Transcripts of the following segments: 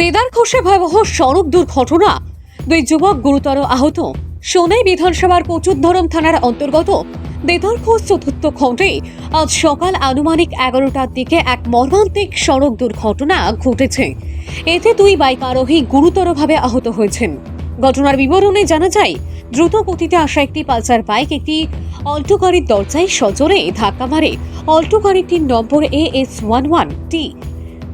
দেদার খসে ভয়াবহ সড়ক দুর্ঘটনা। দুই যুবক গুরুতর আহত। সোনাই বিধানসভার কচুরধরম থানার অন্তর্গত দেদার খোঁজ চতুর্থ খণ্ডে আজ সকাল আনুমানিক এগারোটার দিকে এক মর্মান্তিক সড়ক দুর্ঘটনা ঘটেছে। এতে দুই বাইক আরোহী গুরুতরভাবে আহত হয়েছেন। ঘটনার বিবরণে জানা যায়, দ্রুত গতিতে আসা একটি পালসার বাইক একটি অল্টো গাড়ির দরজায় সজোরে ধাক্কা মারে। অল্টো গাড়িটির নম্বর A S one one T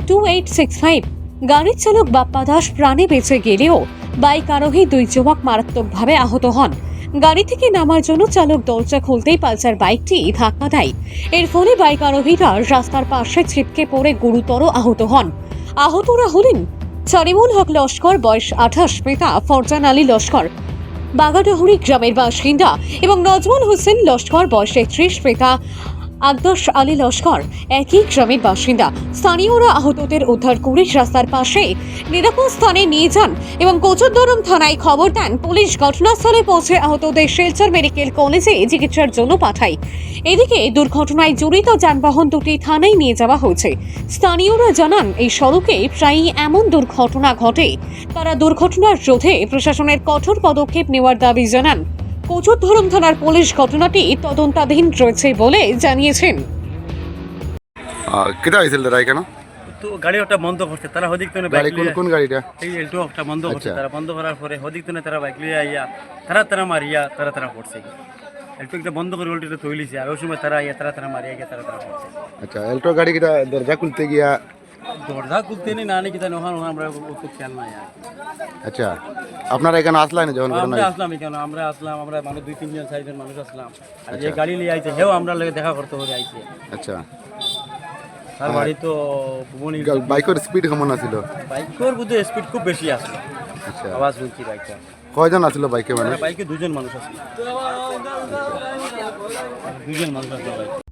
two eight six five গাড়ির চালক বাপ্পা দাস প্রাণে বেঁচে গেলেও বাইক আরোহী দুই যুবক মারাত্মকভাবে আহত হন। গাড়ি থেকে নামার জন্য চালক দরজা খুলতেই পালসার বাইকটি ধাক্কা দেয়। এর ফলে বাইক আরোহীরা রাস্তার পাশে ছিটকে পড়ে গুরুতর আহত হন। আহতরা হলেন সারিমুল হক লস্কর, বয়স আঠাশ পিতা ফরজান আলী লস্কর। বাগাডাহুরি গ্রামের বাসিন্দা এবং নজমুল হোসেন লস্কর, বয়স একত্রিশ পিতা আকদর্শ আলী লস্কর, একই গ্রামের বাসিন্দা। স্থানীয়রা আহতদের উদ্ধার করে রাস্তার পাশে নিরাপদ স্থানে নিয়ে যান এবং কোচরদরম থানায় খবর দেন। পুলিশ ঘটনাস্থলে পৌঁছে আহতদের শিলচর মেডিকেল কলেজে চিকিৎসার জন্য পাঠায়। এদিকে দুর্ঘটনায় জড়িত যানবাহন দুটি থানায় নিয়ে যাওয়া হয়েছে। স্থানীয়রা জানান, এই সড়কে প্রায়ই এমন দুর্ঘটনা ঘটে। তারা দুর্ঘটনার রোধে প্রশাসনের কঠোর পদক্ষেপ নেওয়ার দাবি জানান। কোচরধরম থানার পুলিশ ঘটনাটি তদন্তাধীন রয়েছে বলে জানিয়েছেন। কেটা হয়েছিল দাদা তো গাড়ি ওটা বন্ধ করছে তারা হদিক তো গাড়ি কোন কোন গাড়িটা? এই এলটো একটা বন্ধ করছে আচ্ছা। তারা বন্ধ করার পরে হদিক তো তারা বাইক লিয়ে আইয়া তারা তারা মারিয়া তারা তারা পড়ছে এলটো একটা বন্ধ করে উল্টে তৈলিছে আর ওই সময় তারা আইয়া তারা তারা মারিয়া গিয়া তারা তারা পড়ছে আচ্ছা এলটো গাড়ি কিটা দরজা খুলতে গিয়া দরজা খুলতে নেই না নাকি জানি ওখানে আমরা অত খেয়াল নাই আর কি। আচ্ছা আপনারা এখানে আসলেন যখন ঘটনা আমরা আসলাম এখানে আমরা আসলাম আমরা মানুষ দুই তিনজন চারজন মানুষ আসলাম। আর যে গাড়ি নিয়ে আইছে হেও আমরা লগে দেখা করতে হবে আইছে। আচ্ছা। তার বাড়ি তো ভুবনী বাইকের স্পিড কেমন আছিল? বাইকের বুঝে স্পিড খুব বেশি আসলো আচ্ছা। আওয়াজ শুনছি বাইকটা। কয়জন আছিল বাইকে মানে বাইকে দুজন মানুষ আসলো দুজন মানুষ বাইকে।